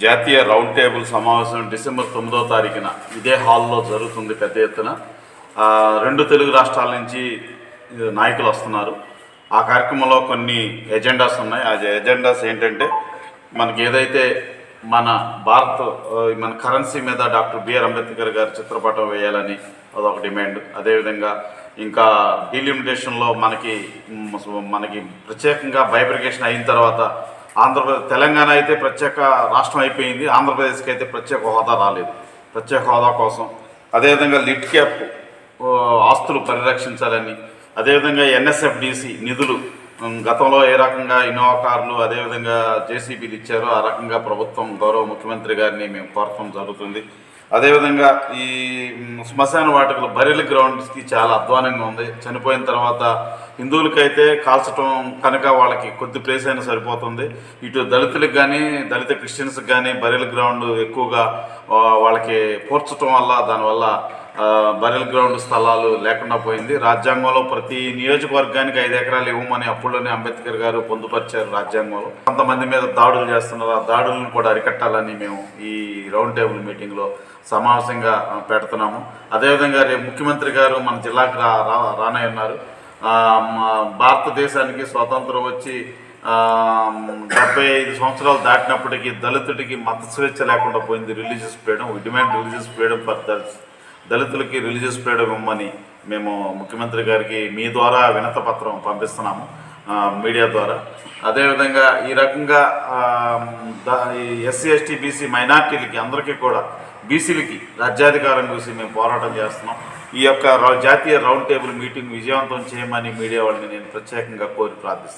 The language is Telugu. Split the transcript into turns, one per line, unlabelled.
జాతీయ రౌండ్ టేబుల్ సమావేశం డిసెంబర్ తొమ్మిదో తారీఖున ఇదే హాల్లో జరుగుతుంది పెద్ద ఎత్తున. రెండు తెలుగు రాష్ట్రాల నుంచి నాయకులు వస్తున్నారు. ఆ కార్యక్రమంలో కొన్ని ఎజెండాస్ ఉన్నాయి. ఆ ఎజెండాస్ ఏంటంటే మనకి ఏదైతే మన భారత్ మన కరెన్సీ మీద డాక్టర్ బిఆర్ అంబేద్కర్ గారి చిత్రపటం వేయాలని అదొక డిమాండ్. అదేవిధంగా ఇంకా డీలిమిటేషన్లో మనకి మనకి ప్రత్యేకంగా బైబ్రికేషన్ అయిన తర్వాత ఆంధ్రప్రదేశ్ తెలంగాణ అయితే ప్రత్యేక రాష్ట్రం అయిపోయింది. ఆంధ్రప్రదేశ్కి అయితే ప్రత్యేక హోదా రాలేదు. ప్రత్యేక హోదా కోసం. అదేవిధంగా లిట్ క్యాప్ ఆస్తులు పరిరక్షించాలని. అదేవిధంగా ఎన్ఎస్ఎఫ్డిసి నిధులు గతంలో ఏ రకంగా ఇన్నోవా కార్లు అదేవిధంగా జేసీబీలు ఇచ్చారో ఆ రకంగా ప్రభుత్వం గౌరవ ముఖ్యమంత్రి గారిని మేము కోరటం జరుగుతుంది. అదేవిధంగా ఈ శ్మశాన వాటికలు బరిల్ గ్రౌండ్స్కి చాలా అధ్వానంగా ఉంది. చనిపోయిన తర్వాత హిందువులకైతే కాల్చటం కనుక వాళ్ళకి కొద్ది ప్లేస్ అయినా సరిపోతుంది. ఇటు దళితులకు కానీ దళిత క్రిస్టియన్స్కి కానీ బరిల్ గ్రౌండ్ ఎక్కువగా వాళ్ళకి పూడ్చటం వల్ల దానివల్ల బరెల్ గ్రౌండ్ స్థలాలు లేకుండా పోయింది. రాజ్యాంగంలో ప్రతి నియోజకవర్గానికి ఐదు ఎకరాలు ఇవ్వమని అప్పుడులోనే అంబేద్కర్ గారు పొందుపరిచారు రాజ్యాంగంలో. కొంతమంది మీద దాడులు చేస్తున్నారు. ఆ దాడులను కూడా అరికట్టాలని మేము ఈ రౌండ్ టేబుల్ మీటింగ్లో సమావేశంగా పెడుతున్నాము. అదేవిధంగా రేపు ముఖ్యమంత్రి గారు మన జిల్లాకు రా రా- రానే ఉన్నారు మా భారతదేశానికి స్వాతంత్రం వచ్చి డెబ్బై ఐదు సంవత్సరాలు దాటినప్పటికీ దళితుడికి మత స్వేచ్ఛ లేకుండా పోయింది. Religious freedom demand religious freedom for Dalits దళితులకి రిలీజియస్ ఫ్రీడమ్ ఇవ్వమని మేము ముఖ్యమంత్రి గారికి మీ ద్వారా వినత పత్రం పంపిస్తున్నాము మీడియా ద్వారా. అదేవిధంగా ఈ రకంగా ఎస్సీ ఎస్టీ బీసీ మైనార్టీలకి అందరికీ కూడా బీసీలకి రాజ్యాధికారం గురించి మేము పోరాటం చేస్తున్నాం. ఈ యొక్క జాతీయ రౌండ్ టేబుల్ మీటింగ్ విజయవంతం చేయమని మీడియా వాళ్ళని నేను ప్రత్యేకంగా కోరి ప్రార్థిస్తాను